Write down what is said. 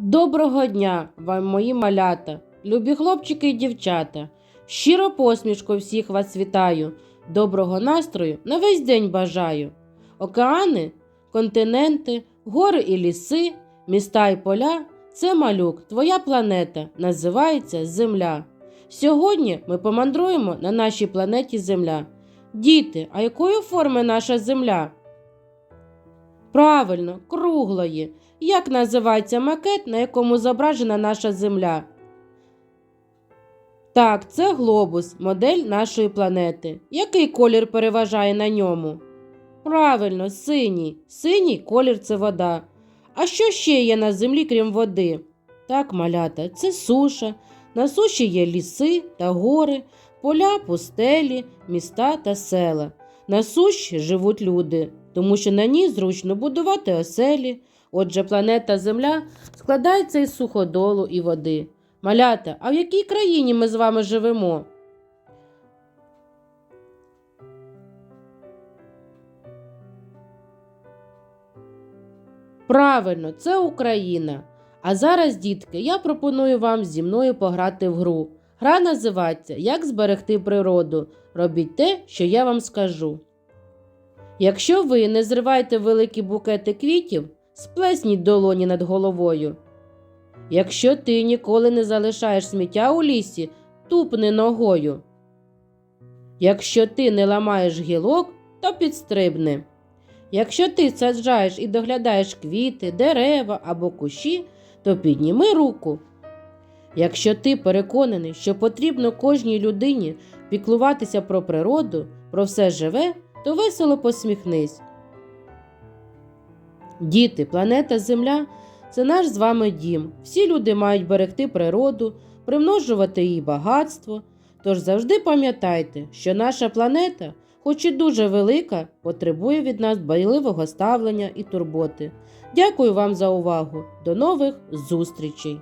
Доброго дня вам, мої малята, любі хлопчики і дівчата. Щиро посмішку всіх вас вітаю. Доброго настрою на весь день бажаю. Океани, континенти, гори і ліси, міста і поля це малюк, твоя планета, називається Земля. Сьогодні ми помандруємо на нашій планеті Земля. Діти, а якої форми наша Земля? Правильно, круглої. Як називається макет, на якому зображена наша Земля? Так, це глобус, модель нашої планети. Який колір переважає на ньому? Правильно, синій. Синій колір це вода. А що ще є на землі, крім води? Так, малята, це суша. На суші є ліси та гори, поля, пустелі, міста та села. На суші живуть люди, тому що на ній зручно будувати оселі. Отже, планета Земля складається із суходолу і води. Малята, а в якій країні ми з вами живемо? Правильно, це Україна. А зараз, дітки, я пропоную вам зі мною пограти в гру. Гра називається Як зберегти природу. Робіть те, що я вам скажу. Якщо ви не зриваєте великі букети квітів, сплесніть долоні над головою. Якщо ти ніколи не залишаєш сміття у лісі, тупни ногою. Якщо ти не ламаєш гілок, то підстрибни. Якщо ти саджаєш і доглядаєш квіти, дерева або кущі, то підніми руку. Якщо ти переконаний, що потрібно кожній людині піклуватися про природу, про все живе, то весело посміхнись. Діти, планета Земля це наш з вами дім. Всі люди мають берегти природу, примножувати її багатство. Тож завжди пам'ятайте, що наша планета, хоч і дуже велика, потребує від нас дбайливого ставлення і турботи. Дякую вам за увагу. До нових зустрічей!